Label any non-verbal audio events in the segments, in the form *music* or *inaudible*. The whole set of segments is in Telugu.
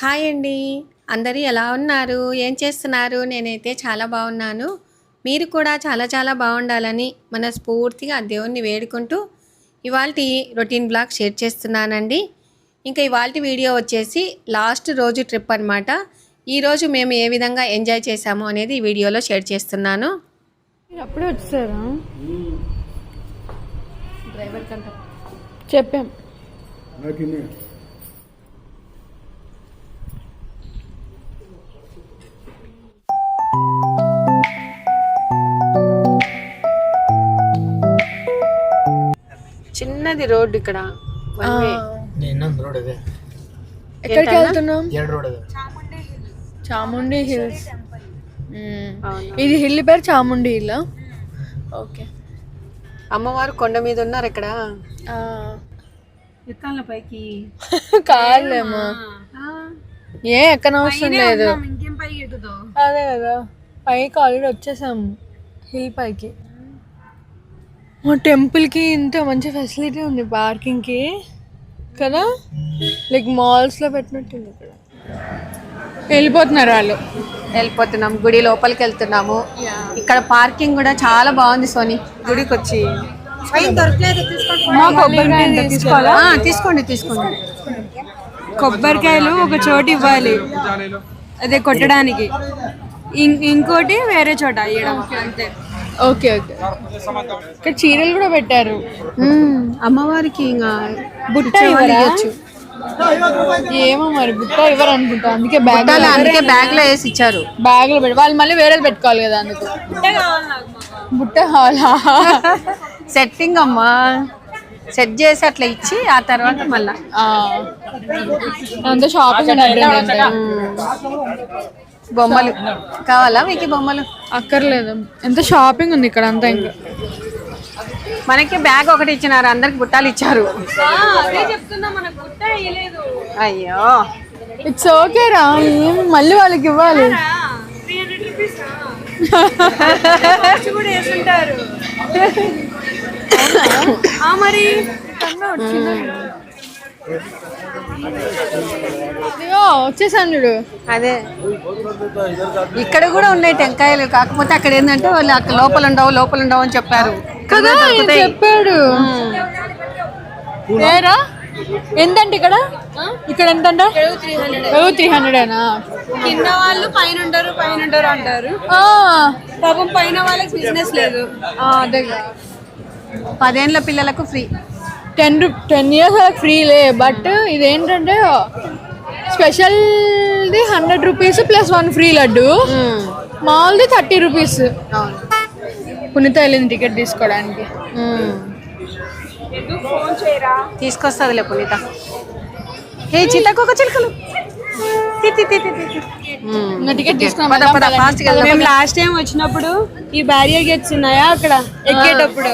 హాయ్ అండి. అందరూ ఎలా ఉన్నారు? ఏం చేస్తున్నారు? నేనైతే చాలా బాగున్నాను. మీరు కూడా చాలా చాలా బాగుండాలని మనస్ఫూర్తిగా ఆ దేవుణ్ణి వేడుకుంటూ ఇవాళ రొటీన్ బ్లాగ్ షేర్ చేస్తున్నానండి. ఇంకా ఇవాళ వీడియో వచ్చేసి లాస్ట్ రోజు ట్రిప్ అనమాట ఈరోజు మేము ఏ విధంగా ఎంజాయ్ చేశాము అనేది ఈ వీడియోలో షేర్ చేస్తున్నాను. మీరు అప్పుడే వచ్చారా? డ్రైవర్ కంటే చెప్పాం. చిన్నది రోడ్ ఇక్కడ. ఎక్కడికి వెళ్తున్నాం? చాముండి హిల్స్. ఇది హిల్ పేరు చాముండి హిల్? ఓకే. అమ్మవారు కొండ మీద ఉన్నారు ఇక్కడ. ఎక్కాల పైకి. *laughs* కాలేమా ఏ ఎక్కనవసరం లేదు. అదే కదా. పైకి ఆల్రెడీ వచ్చేసాం హిల్ పైకి. మా టెంపుల్కి ఇంత మంచి ఫెసిలిటీ ఉంది పార్కింగ్కి కదా? లైక్ మాల్స్లో పెట్టినట్టుంది ఇక్కడ. వెళ్ళిపోతున్నారు వాళ్ళు. వెళ్ళిపోతున్నాం. గుడి లోపలికి వెళ్తున్నాము. ఇక్కడ పార్కింగ్ కూడా చాలా బాగుంది సోని. గుడికి వచ్చి తీసుకోండి తీసుకోండి. కొబ్బరికాయలు ఒక చోటు ఇవ్వాలి. అదే కొట్టడానికి. ఇం- ఇంకోటి వేరే చోట ఇవ్వడం అంతే. Okay okay. ఇక్కడ చీరలు కూడా పెట్టారు. అమ్మవారికి ఇంకా బుట్ట? ఇవ్వచ్చు. ఏమో మరి బుట్ట ఇవ్వరు అనుకుంటా అందుకే బ్యాగ్ అందుకే బ్యాగ్లో వేసి ఇచ్చారు. బ్యాగ్లో పెట్టి వాళ్ళు మళ్ళీ వేరే పెట్టుకోవాలి కదా అందుకు. బుట్ట కావాలా *laughs* సెట్టింగ్ అమ్మా. సెట్ చేసి అట్లా ఇచ్చి ఆ తర్వాత మళ్ళా. అంత షాపింగ్ బొమ్మలు. కావాలా మీకు బొమ్మలు? అక్కర్లేదు. ఎంత షాపింగ్ ఉంది ఇక్కడ అంతా ఇంకా. మనకి బ్యాగ్ ఒకటి ఇచ్చినారు అందరికి బుట్టాలు ఇచ్చారు. అయ్యో. ఇట్స్ ఓకే రా మళ్ళీ వాళ్ళకి ఇవ్వాలి. *laughs* కూడా వేసుంటారు. మరి? వచ్చేసాను చూడు. అదే. ఇక్కడ కూడా ఉన్నాయి టెంకాయలు. కాకపోతే అక్కడ ఏంటంటే వాళ్ళు అక్కడ లోపల ఉండవు లోపల ఉండవు అని చెప్పారు. కదా చెప్పాడు. ఏరా? ఎంతంటే ఇక్కడ? ఇక్కడ ఎంతంట త్రీ హండ్రెడేనా కింద వాళ్ళు పైన ఉంటారు పైన ఉంటారు అంటారు. ఆ, పాపం పైన వాళ్ళకి బిజినెస్ లేదు. ఆ, అదే పదేళ్ళ పిల్లలకు ఫ్రీ. టెన్ రూ టెన్ ఇయర్స్ వాళ్ళకి ఫ్రీలే బట్ ఇదేంటంటే స్పెషల్ది hundred rupees plus one free laddu. మామూలుది thirty rupees. పునీత వెళ్ళింది టికెట్ తీసుకోవడానికి. తీసుకొస్తుందిలే పునీత. ఏ చిత్తకొక చిలుకలు. వెళ్దాం. మేము లాస్ట్ టైం వచ్చినప్పుడు ఈ బ్యారియర్ గేట్స్ ఉన్నాయా అక్కడ? ఎక్కేటప్పుడు.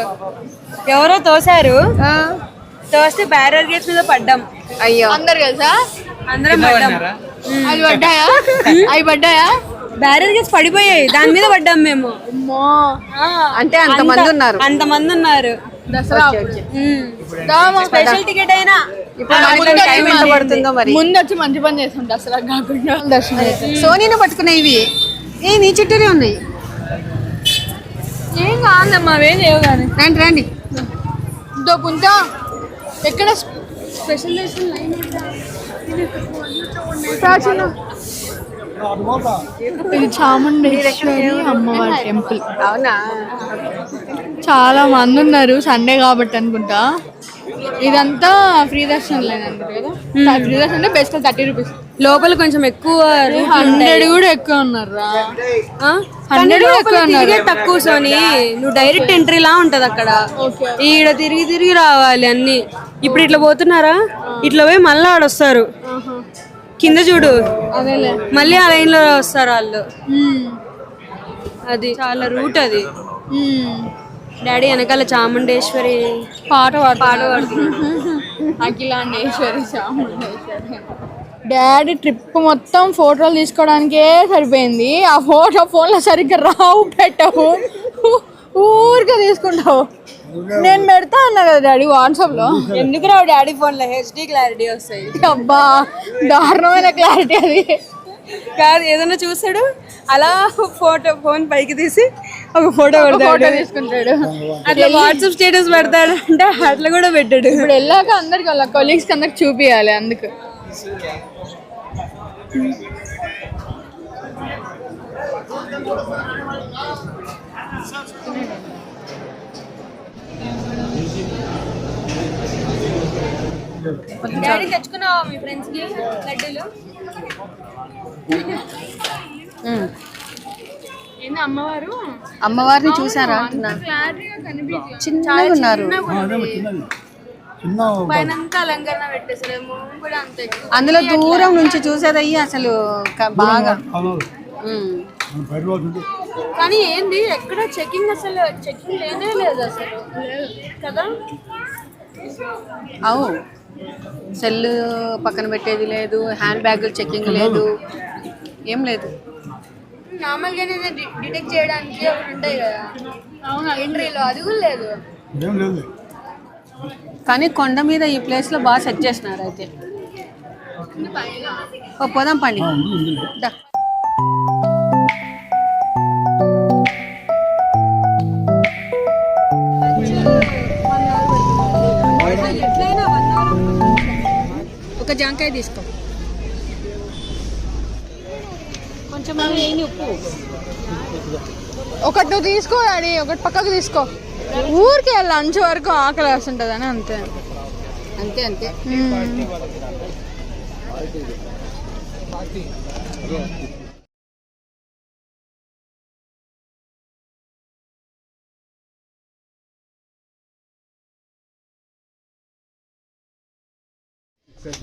ఎవరో తోసారు ఆ, తోస్తే బ్యారియర్ గేట్స్ మీద పడ్డాం. అయ్యో. అందరు తెలుసా? అందరం పడ్డాం. అవి పడ్డాయా? అవి పడ్డాయా? బ్యారియర్ గేట్స్ పడిపోయాయి. దాని మీద పడ్డాం మేము. అమ్మో. ఆ, అంటే అంతమంది ఉన్నారు. అంతమంది ఉన్నారు. దసరా. స్పెషల్ టికెట్ అయినా ముందు వచ్చి మంచి పని చేస్తాం దసరా కాకుండా. దర్శనం సోనీని పట్టుకునే ఇవి. ఏ నీ చుట్టూనే ఉన్నాయి. ఏం కాదమ్మా అవేం లేవు కానీ. రండి రండి. దో పుంత ఎక్కడ స్పెషల్ ఇది చాముండేశ్వరి అమ్మవారి టెంపుల్. అవునా చాలా మంది ఉన్నారు సండే కాబట్టి అనుకుంటా. ఇదంతా ఫ్రీ దర్శనం కదా? ఫ్రీ దర్శనం అంటే బెస్ట్ థర్టీ రూపీస్. లోపల కొంచెం ఎక్కువ హండ్రెడ్ కూడా ఎక్కువ ఉన్నారు హండ్రెడ్ కూడా ఎక్కువ ఉన్నారు. తక్కువ సోని. నువ్వు డైరెక్ట్ ఎంట్రీ లా ఉంటది అక్కడ. ఈడ తిరిగి తిరిగి రావాలి అన్ని. ఇప్పుడు ఇట్లా పోతున్నారా? ఇట్లా పోయి మళ్ళీ ఆడొస్తారు. కింద చూడు. మళ్ళీ ఆ లైన్లో వస్తారు వాళ్ళు. అది చాలా రూట్ అది. డాడీ వెనకాల చాముండేశ్వరి పాట పాట *laughs* అఖిలాండేశ్వరి చాముండేశ్వరి. డాడీ ట్రిప్ మొత్తం ఫోటోలు తీసుకోవడానికే సరిపోయింది. ఆ ఫోటో ఫోన్లో సరిగ్గా రావు పెట్టవు. ఊరికే తీసుకుంటావు. నేను పెడతా అన్నా కదా డాడీ వాట్సాప్లో ఎందుకు రావు డాడీ ఫోన్లో హెచ్డి క్లారిటీ వస్తాయి. అబ్బా దారుణమైన క్లారిటీ అది. కాదు ఏదైనా చూసాడు? అలా ఫోటో ఫోన్ పైకి తీసి ఒక ఫోటో ఫోటో తీసుకుంటాడు. అట్లా వాట్సాప్ స్టేటస్ పెడతాడు అంటే అట్లా కూడా పెట్టాడు. ఇప్పుడు వెళ్ళాక అందరికి వాళ్ళ కొలీగ్స్ అందరికి చూపియాలి అందుకు. డాడీ తెచ్చుకున్నావా మీ ఫ్రెండ్స్కి లడ్డూలు అమ్మవారు? అమ్మవారిని చూసారా? అంటున్నా చిన్నగా ఉన్నారు అందులో దూరం నుంచి చూసేదయ్యి అసలు బాగా. కానీ ఏంది ఎక్కడ చెకింగ్ అసలు చెకింగ్ లేనే లేదు అసలు. కదా? అవు. సెల్ పక్కన పెట్టేది లేదు హ్యాండ్ బ్యాగులు చెకింగ్ లేదు. ఏం లేదు. నార్మల్గానే డిటెక్ట్ చేయడానికి ఒకటి ఉంటాయి కదా. అవునా ఎంట్రీలో అది కూడా లేదు. ఏం లేదు. కానీ కొండ మీద ఈ ప్లేస్లో బాగా సెట్ చేసినారు అయితే. ఓ పోదాం పండి. తీసుకో. కొంచెం ఉప్పు ఒకటి నువ్వు తీసుకో డాడీ. ఒకటి పక్కకు తీసుకో. ఊరికి లంచ్ వరకు ఆకలి వేస్తుంటది అని అంతే అంతే. అంతే ऐसे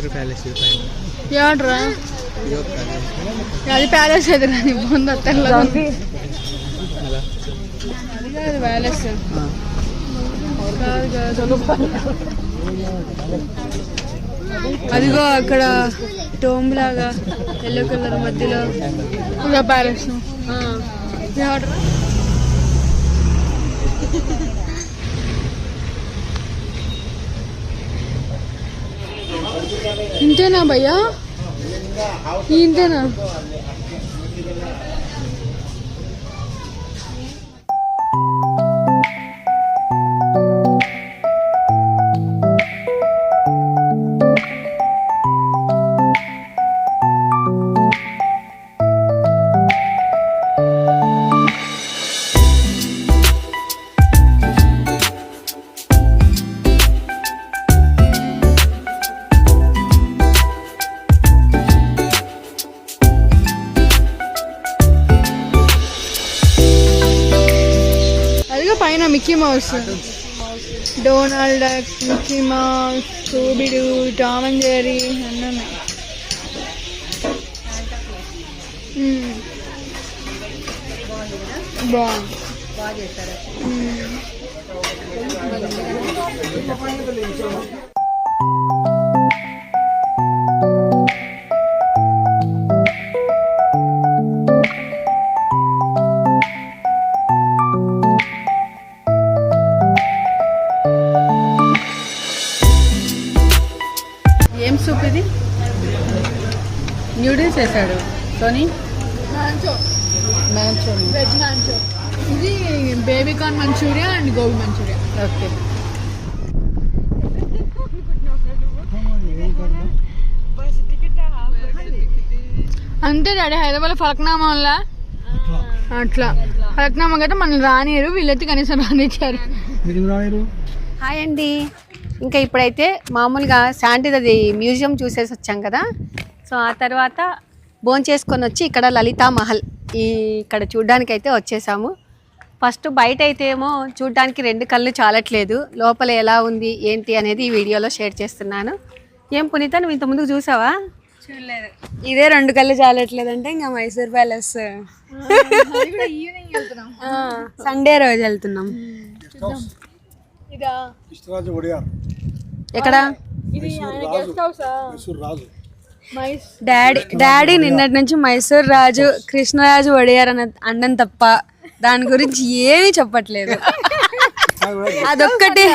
रुपये ऐसे रुपये क्या है అది ప్యాలెస్ ఎదురు నీ బొంద తెల్లగా ఉంది. అది కాదు ప్యాలెస్. కాదు కాదు. అదిగో అక్కడ టోమ్ లాగా ఎల్లో కలర్ మధ్యలో ఇక ప్యాలెస్. ఇంతేనా భయ్యా? ఇంతేనా Mickey Mouse Donald Duck Mickey Mouse Scooby Doo Tom and Jerry అన్నీ ఉన్నాయి బాగుంది. బాగా ఏం వేసాడు మాంచో మ్యాచ్ వెజ్ మాంచో ఇది baby corn manchuria and gobi manchuria okay అంతే డాడీ హైదరాబాద్ ఫలక్నామా వల్ల అట్లా. ఫలక్నామా కదా మనల్ని రానియరు వీళ్ళైతే కనీసం రానిచ్చారు? హాయ్ అండి. ఇంకా ఇప్పుడైతే మామూలుగా శాంతిది మ్యూజియం చూసేసి వచ్చాం కదా. సో ఆ తర్వాత భోంచేసుకొని వచ్చి ఇక్కడ లలితా మహల్ ఈ ఇక్కడ చూడ్డానికి అయితే వచ్చేసాము. ఫస్ట్ బయట అయితే ఏమో చూడ్డానికి రెండు కళ్ళు చాలట్లేదు. లోపల ఎలా ఉంది ఏంటి అనేది ఈ వీడియోలో షేర్ చేస్తున్నాను. ఏం పునీత నువ్వు ఇంతకుముందు చూసావా? చూడలేదు. ఇదే రెండు కళ్ళు చాలట్లేదంటే ఇంకా మైసూర్ ప్యాలెస్. ఈవినింగ్ వెళ్తున్నాం. సండే రోజు వెళ్తున్నాం. ఇదా? కృష్ణరాజు ఒడియార్. ఎక్కడ? ఇది రాజు. డాడీ డాడీ నిన్నటి నుంచి మైసూర్ రాజు కృష్ణరాజు వడియార్ అన్న అండం తప్ప దాని గురించి ఏమీ చెప్పట్లేదు. అదొక్కటే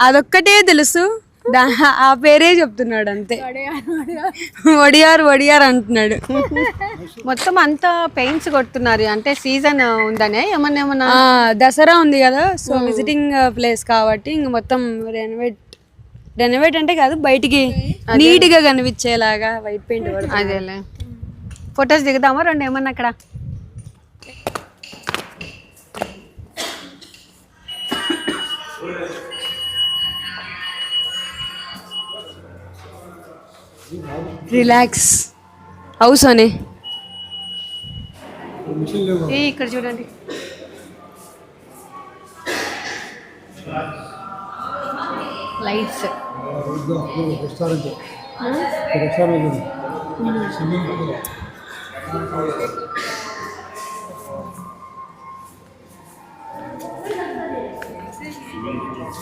అదొక్కటే తెలుసు. ఆ పేరే చెప్తున్నాడు అంతే. వడియార్ వడియార్ అంటున్నాడు. మొత్తం అంతా పెయింట్స్ కొడుతున్నారు. అంటే సీజన్ ఉందనే? ఏమన్నా ఏమన్నా? దసరా ఉంది కదా సో విజిటింగ్ ప్లేస్ కాబట్టి ఇంక మొత్తం రెనోవేట్ రెనోవేట్ అంటే కాదు బయటికి నీట్గా కనిపించేలాగా వైట్ పెయింట్ అదేలే. ఫొటోస్ దిగుదామా రెండు ఏమన్నా అక్కడ? రిలాక్స్ హౌస్ అని. ఇక్కడ చూడండి. లైట్స్.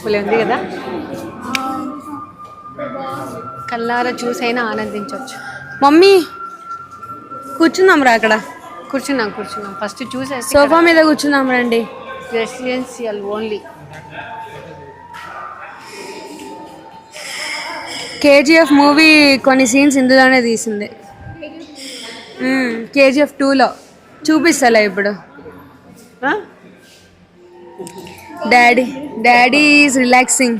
భలే ఉంది కదా? కల్లారా చూసైనా ఆనందించవచ్చు మమ్మీ కూర్చుందాం రా అక్కడ. కూర్చున్నాం కూర్చున్నాం. ఫస్ట్ చూసేసి సోఫా మీద కూర్చుందాం రండి. రెసిడెన్షియల్ ఓన్లీ కేజీఎఫ్ మూవీ కొన్ని సీన్స్ ఇందులోనే తీసింది. కేజీఎఫ్ టూలో. చూపిస్తలే ఇప్పుడు. Daddy daddy is relaxing.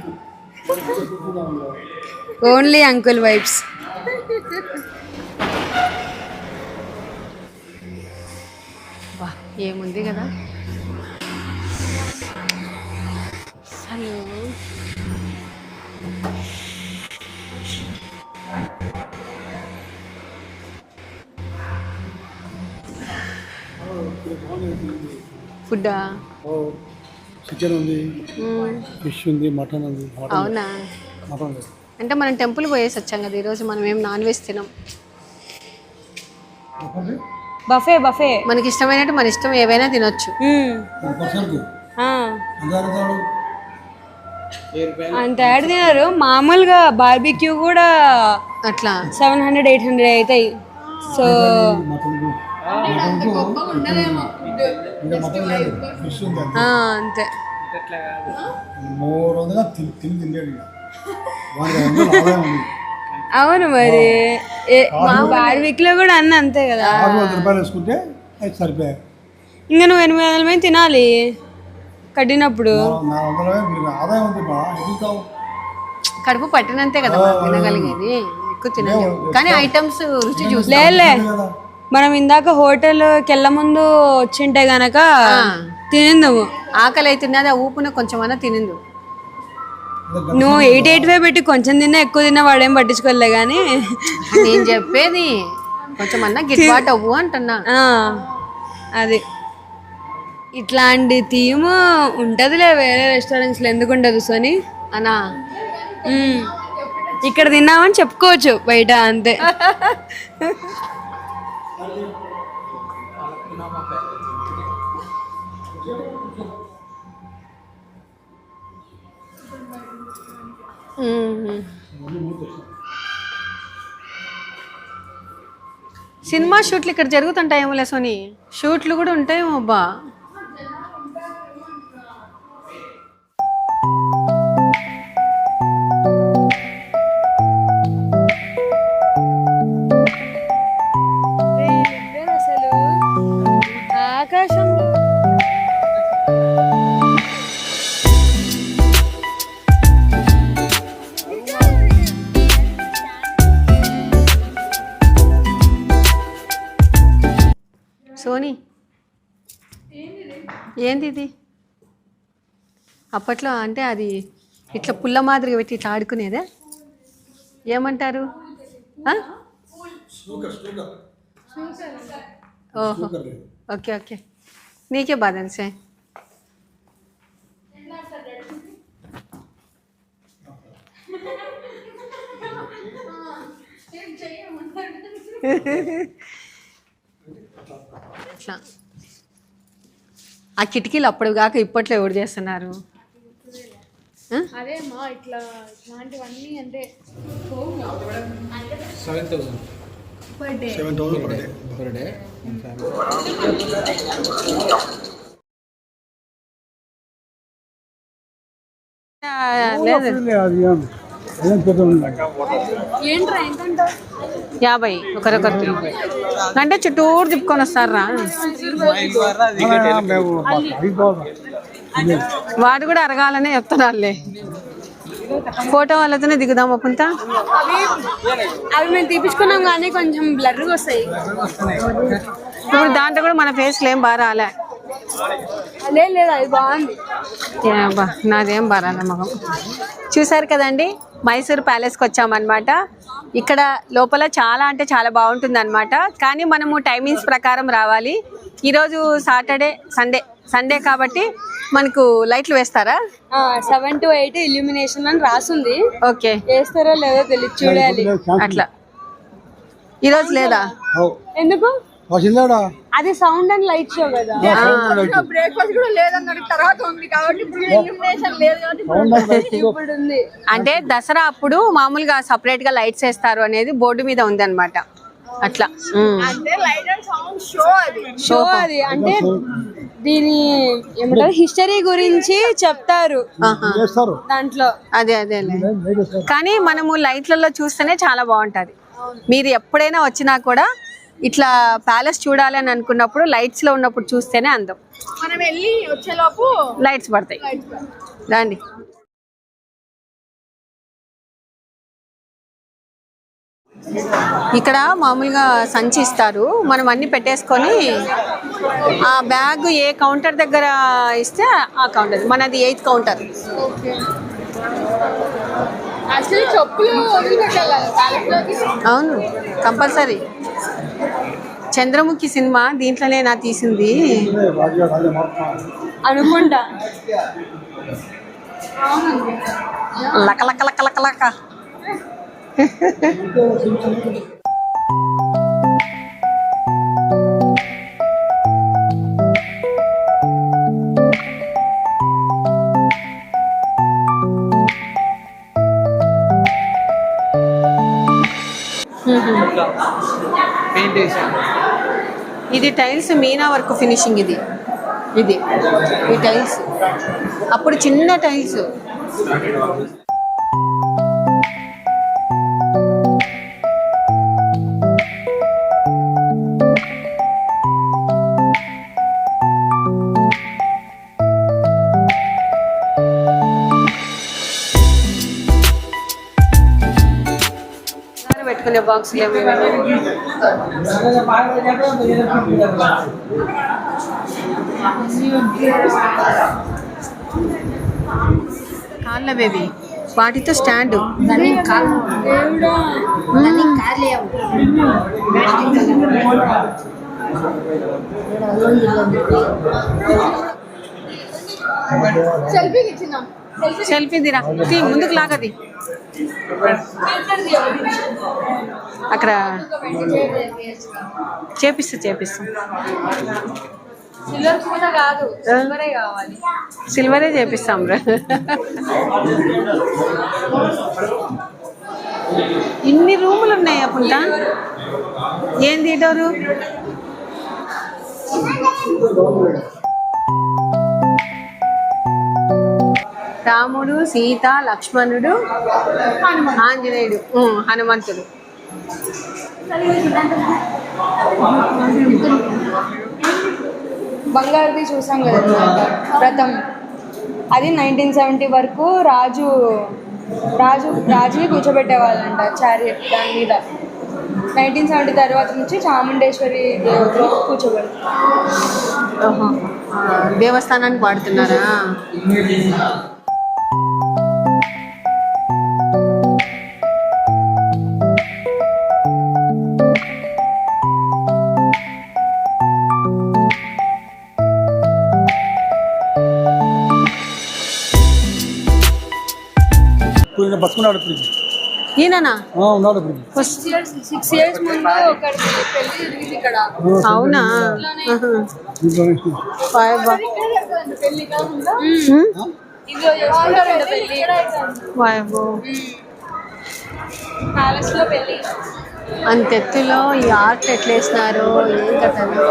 Only uncle vibes. ఏముంది కదా? అసలు ఫుడ్డా? చికెన్ ఉంది ఫిష్ ఉంది మటన్ ఉంది మటన్ అవునా? మటన్ అంటే మనం టెంపుల్ పోయేసి వచ్చాం కదా ఈరోజు మనం ఏం నాన్ వెజ్ తినం. Buffet buffet. మనకి ఇష్టమైనట్టు మన ఇష్టం ఏవైనా తినొచ్చు. అంత యాడ్ తినారు. మామూలుగా బార్బిక్యూ కూడా అట్లా? సెవెన్ హండ్రెడ్ ఎయిట్ హండ్రెడ్ అవుతాయి. సో అంతే. అవును మరి. బార్బిక్లో కూడా అన్న అంతే కదా. ఇంకా నువ్వు ఎనిమిది వందల మంది తినాలి. కట్టినప్పుడు. కడుపు పట్టినంతే కదా తినగలిగేది. ఎక్కువ తినలేము. కానీ ఐటమ్స్ రుచి చూసి మనం ఇందాక హోటల్కి వెళ్ళ ముందు వచ్చింటే గనక తినిందుము. ఆకలి అది ఆ ఊపున కొంచెమన్నా తినిందు. నువ్వు ఎయిట్ ఎయిట్ ఫైవ్ పెట్టి కొంచెం తిన్నా ఎక్కువ తిన్నా వాడేం పట్టించుకోలే కానీ నేను చెప్పేది కొంచెం అన్నా గిట్టుబాటు అవ్వు అంటున్నా. అది. ఇట్లాంటి థీమ్ ఉంటదిలే వేరే రెస్టారెంట్స్లో ఎందుకు ఉండదు సోని? అనా. ఇక్కడ తిన్నామని చెప్పుకోవచ్చు బయట అంతే. *laughs* సినిమా షూట్లు ఇక్కడ జరుగుతుంటాయేమోలే సోని. షూట్లు కూడా ఉంటాయేమో అబ్బా. అప్పట్లో అంటే అది ఇట్లా పుల్ల మాదిరిగా పెట్టి ఇట్లా ఆడుకునేదే? ఏమంటారు? ఓహో. Okay okay. నీకే బాధ అనిసే? ఆ కిటికీలు అప్పుడు కాక ఇప్పట్లో ఎవరు చేస్తున్నారు? అదే మా ఇట్లా ఇట్లాంటివన్నీ అంటే seven thousand seven per day per day యాభై ఒకరొకరికి అంటే చుట్టూరు తిప్పుకొని వస్తారా? వాడు కూడా అరగాలనే చెప్తున్నారులే ఫోటో వాళ్ళతోనే దిగుదాం అప్పుంతా అవి మేము తీపించుకున్నాం కానీ కొంచెం బ్లర్గా వస్తాయి. ఇప్పుడు దాంట్లో కూడా మన ఫేస్లో ఏం బాగా రాలే. లేదు లేదు అది బాగుంది. నాదేం బారాల మగం చూసారు కదండి మైసూర్ ప్యాలెస్కి వచ్చామన్నమాట. ఇక్కడ లోపల చాలా అంటే చాలా బాగుంటుంది అనమాట కానీ మనము టైమింగ్స్ ప్రకారం రావాలి. ఈరోజు సాటర్డే సండే సండే కాబట్టి మనకు లైట్లు వేస్తారా? సెవెన్ టు ఎయిట్ ఇల్యూమినేషన్ అని రాసుంది. ఓకే వేస్తారో లేదో తెలియదు చూడాలి. అట్లా. ఈరోజు లేదా? ఎందుకు? అది సౌండ్ అండ్ లైట్ షో కదా. బ్రేక్ఫాస్ట్ కూడా లేదన్నాడు తర్వాత ఉంది కాబట్టి ఇప్పుడు ఇల్యూమినేషన్ లేదు కాబట్టి ఇప్పుడు ఉంది. అంటే దసరా అప్పుడు మామూలుగా సపరేట్గా లైట్స్ వేస్తారు అనేది బోర్డు మీద ఉంది అనమాట అట్లా. అంటే లైట్ అండ్ సౌండ్ షో అది. షో అది. అంటే దీని ఏమంటారు? హిస్టరీ గురించి చెప్తారు. దాంట్లో. అదే అదే కానీ మనము లైట్లలో చూస్తేనే చాలా బాగుంటది. మీరు ఎప్పుడైనా వచ్చినా కూడా ఇట్లా ప్యాలెస్ చూడాలి అని అనుకున్నప్పుడు లైట్స్లో ఉన్నప్పుడు చూస్తేనే అందం. మనం వెళ్ళి వచ్చేలోపు లైట్స్ పడతాయి. రండి. ఇక్కడ మామూలుగా సంచి ఇస్తారు మనం అన్ని పెట్టేసుకొని ఆ బ్యాగ్ ఏ కౌంటర్ దగ్గర ఇస్తే ఆ కౌంటర్. మనది ఎయిత్ కౌంటర్. అవును. కంపల్సరీ. చంద్రముఖి సినిమా దీంట్లోనే నా తీసింది. అనుకుంటా. లక లక లక లక లక. ఇది టైల్స్ మీనా వర్క్ ఫినిషింగ్ ఇది. ఇది. ఈ టైల్స్. అప్పుడు చిన్న టైల్స్. బాక్సులు ఏమి కాళ్ళ బేబీ వాటితో స్టాండ్. సెల్ఫీ దిరా. ముందుకు లాగది. అక్కడ చేపిస్తా చేపిస్తా. సిల్వర్ చేపిస్తాం రా ఇన్ని రూములు ఉన్నాయి అప్పుంటా ఏం తీయటోరు రాముడు సీత లక్ష్మణుడు ఆంజనేయుడు హనుమంతుడు. బంగారుది చూసాం కదా ఇందాక, వ్రతం. అది నైన్టీన్ సెవెంటీ వరకు రాజు రాజు రాజుని కూర్చోబెట్టేవాళ్ళంట చారియట్ దాని మీద. నైన్టీన్ సెవెంటీ తర్వాత నుంచి చాముండేశ్వరి దేవతలో కూర్చోబెడతారు దేవస్థానానికి వాడుతున్నారా? ఇప్పుడు ఈయననా? ఉన్నాడు ఇప్పుడు సిక్స్ ఇయర్స్ ముందు ఒకటి పెళ్ళి జరిగింది ఇక్కడ. అవునా. పెళ్ళి కాకుండా అంత ఎత్తులో ఈ ఆర్ట్ ఎట్లా వేసినారు? ఏం కథలు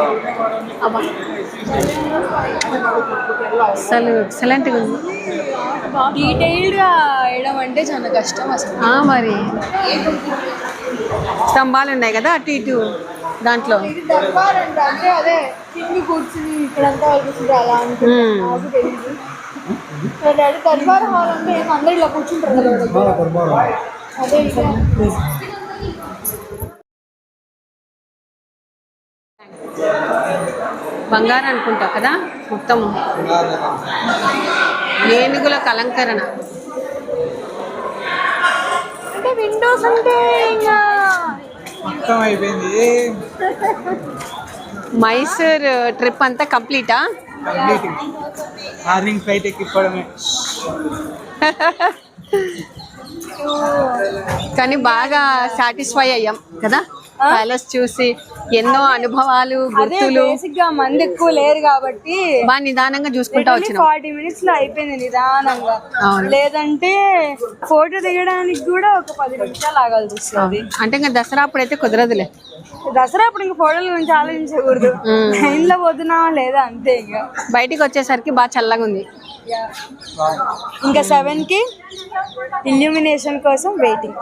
అబ్బా. అసలు ఎక్సలెంట్గా ఉంది. డీటెయిల్డ్గా వేయడం అంటే చాలా కష్టం అసలు. ఆ, మరి. స్తంభాలు ఉన్నాయి కదా అటు ఇటు దాంట్లో. ఇది దర్బార్ అంట అంటే అదే కింది కూర్చుని ఇక్కడంతా కూర్చుంటారు అలా అనుకుంటా. ఉమ్. నాకు తెలియదు మా డాడీ దర్బార్ హాల్ అంటే అందరు ఇలా కూర్చుంటారు కదా. అదే. బంగారం అనుకుంటా కదా మొత్తం ఏనుగుల కలంకరణ. అంటే విండోస్ అంటే ఇంకా మొత్తం అయిపోయింది మైసూర్ ట్రిప్ అంతా కంప్లీటా? కంప్లీట్. మార్నింగ్ ఫ్లైట్ ఎక్కిపోవడమే. కానీ బాగా సాటిస్ఫై అయ్యాం కదా? ప్యాలెస్ చూసి ఎన్నో అనుభవాలు గుర్తులు. బేసిక్గా మంది ఎక్కువ లేరు కాబట్టి బాగా నిదానంగా చూసుకుంటా వచ్చినాం. ఫార్టీ మినిట్స్లో అయిపోయింది నిదానంగా. లేదంటే ఫోటో దిగడానికి కూడా ఒక పది నిమిషాలు ఆగాల్సి వస్తుంది అంటే ఇంకా దసరా అప్పుడైతే కుదరదులే. దసరా అప్పుడు ఇంకా ఫోటోల గురించి ఆలోచించకూడదు. ట్రైన్లో పోతున్నావా లేదా అంతే ఇంకా. బయటికి వచ్చేసరికి బాగా చల్లగా ఉంది. ఇంకా సెవెన్కి ఇల్యూమినేషన్ కోసం వెయిటింగ్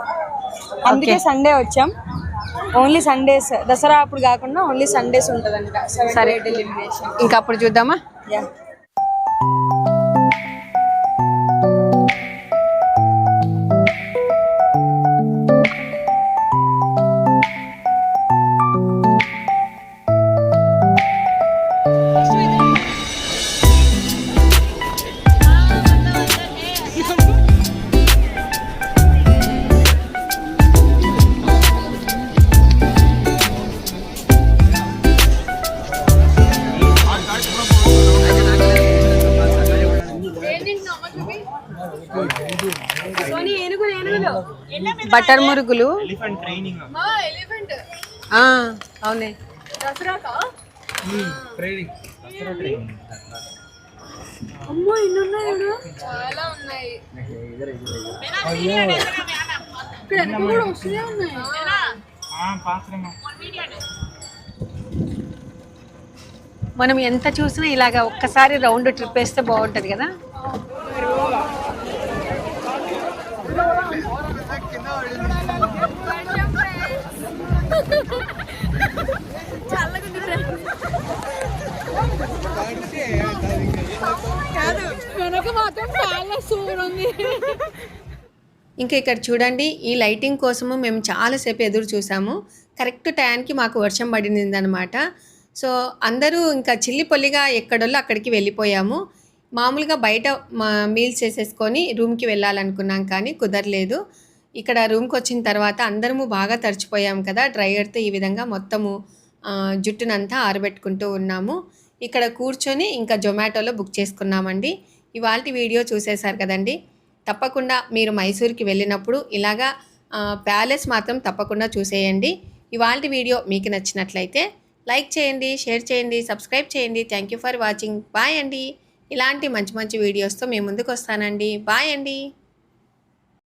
అందుకే సండే వచ్చాం. ఓన్లీ సండేస్ దసరా అప్పుడు కాకుండా ఓన్లీ సండేస్ ఉంటదంట. సరే. ఇంకా అప్పుడు చూద్దామా? యా బటర్ మురుగులు. ఎలిఫెంట్ ట్రైనింగ్ ఆ, అవునే. ట్రైనింగ్. అమ్మో ఇన్ని? ఉన్నాయి. ఈడ. చాలా ఉన్నాయి ఇక్కడ వెనక కూడా వస్తూనే ఉన్నాయి. పాత్రమా మనం ఎంత చూసినా ఇలాగా ఒక్కసారి రౌండ్ ట్రిప్ వేస్తే బాగుంటది కదా? వెనక మాత్రం చాలా సూపర్ ఉంది ఇంకా ఇక్కడ చూడండి ఈ లైటింగ్ కోసము మేము చాలాసేపు ఎదురు చూసాము. కరెక్ట్ టైంకి మాకు వర్షం పడింది అనమాట సో అందరూ ఇంకా చిల్లి పొల్లిగా ఎక్కడోళ్ళు అక్కడికి వెళ్ళిపోయాము. మామూలుగా బయట మా మీల్స్ చేసేసుకొని రూమ్కి వెళ్ళాలనుకున్నాం కానీ కుదరలేదు. ఇక్కడ రూమ్కి వచ్చిన తర్వాత అందరము బాగా తడిచిపోయాం కదా డ్రైయర్తో ఈ విధంగా మొత్తము జుట్టునంతా ఆరబెట్టుకుంటూ ఉన్నాము. ఇక్కడ కూర్చొని ఇంకా జొమాటోలో బుక్ చేసుకున్నామండి. ఇవాళ వీడియో చూసేశారు కదండి. తప్పకుండా మీరు మైసూర్కి వెళ్ళినప్పుడు ఇలాగా ప్యాలెస్ మాత్రం తప్పకుండా చూసేయండి. ఇవాళ వీడియో మీకు నచ్చినట్లయితే లైక్ చేయండి షేర్ చేయండి సబ్స్క్రైబ్ చేయండి. Thank you for watching. Bye అండి. ఇలాంటి మంచి మంచి వీడియోస్తో మేము ముందుకు వస్తానండి. బాయ్ అండి.